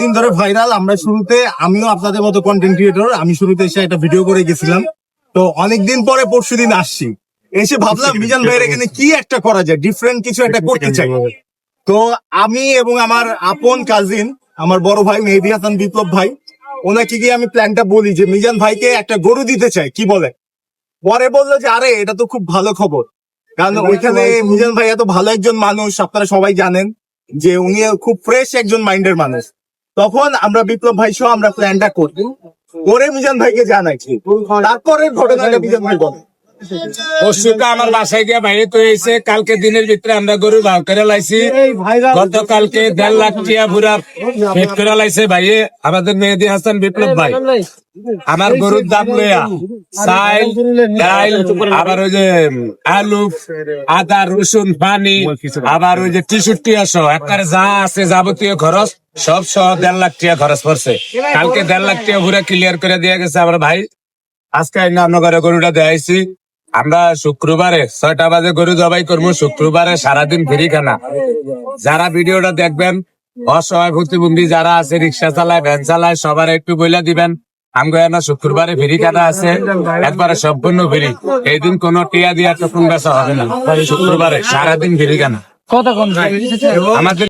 দিন ধরে ভাইরাল আমরা শুরুতে আমিও আপনাদের মতো কন্টেন্ট ক্রিয়েটর আমি শুরুতে এসে একটা ভিডিও করে গেছিলাম। তো অনেকদিন পরে পরশু দিন আসছি। এসে ভাবলাম মিজান ভাইয়ের এখানে কি একটা করা যায়? ডিফারেন্ট কিছু একটা করতে চাই। তো আমি এবং আমার আপন কাজিন আমার বড় ভাই মেহেদি হাসান বিপ্লব ভাই ওনাকে গিয়ে আমি প্ল্যানটা বলি যে মিজান ভাইকে একটা গরু দিতে চাই। কি বলে? পরে বলল যে আরে এটা তো খুব ভালো খবর। কারণ ওইখানে মিজান ভাই এত ভালো একজন মানুষ আপনারা সবাই জানেন যে উনি খুব ফ্রেশ একজন মাইন্ডের মানুষ। তখন আমরা বিপ্লব ভাই সহ আমরা প্ল্যানটা করি করে মিজান ভাইকে জানাইছি। তারপরে ঘটনাটা মিজান ভাই বলে। পরশুটা আমার বাসায় গিয়ে বাইরে তো এসে কালকে দিনের ভিতরে আমরা গরু ভাগ করে লাইছি। গতকালকে দেড় লাখ টিয়া ভুরা ফেট করে লাইছে ভাইয়ে। আমাদের মেহেদি হাসান বিপ্লব ভাই। আমার গরুর দাম লইয়া চাইল ডাইল আবার ওই যে আলু আদা রসুন পানি আবার ওই যে টিসুর টিয়া সহ একবারে যা আছে যাবতীয় খরচ সব সহ দেড় লাখ টিয়া খরচ পড়ছে। কালকে দেড় লাখ টিয়া ভুরা ক্লিয়ার করে দিয়ে গেছে আমার ভাই। আজকে নামনগরে গরুটা দেখাইছি আমরা শুক্রবারে ছয়টা বাজে গরু জবাই করব শুক্রবারে সারাদিন ফ্রি খানা যারা ভিডিওটা দেখবেন অসহায় প্রতিবন্ধী যারা আছে রিক্সা চালায় ভ্যান চালায় সবার একটু বইলা দিবেন। আমগো না শুক্রবারে ফ্রি খানা আছে একবারে সম্পূর্ণ ফ্রি। এই দিন কোনো টিয়া দিয়া টুকুন বেচা হবে না। শুক্রবারে সারাদিন ফ্রি খানা কতক্ষণ আমাদের